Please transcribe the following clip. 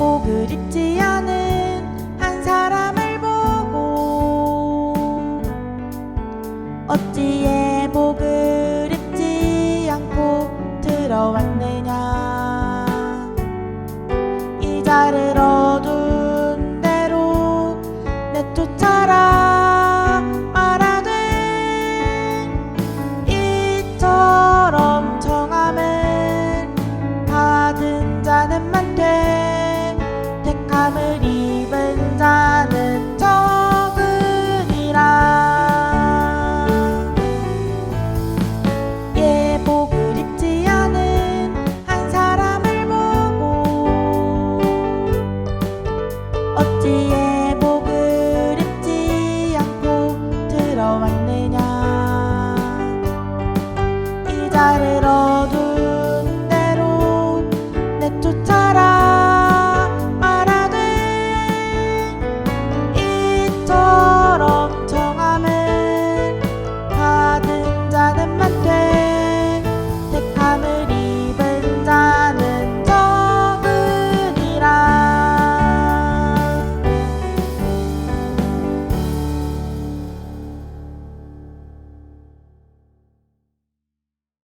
보고 그립지 않은 한 사람을 보고 어찌해 보 그립지 않고 들어왔느냐. 이 자를 어찌에 목을 잊지 않고 들어왔느냐?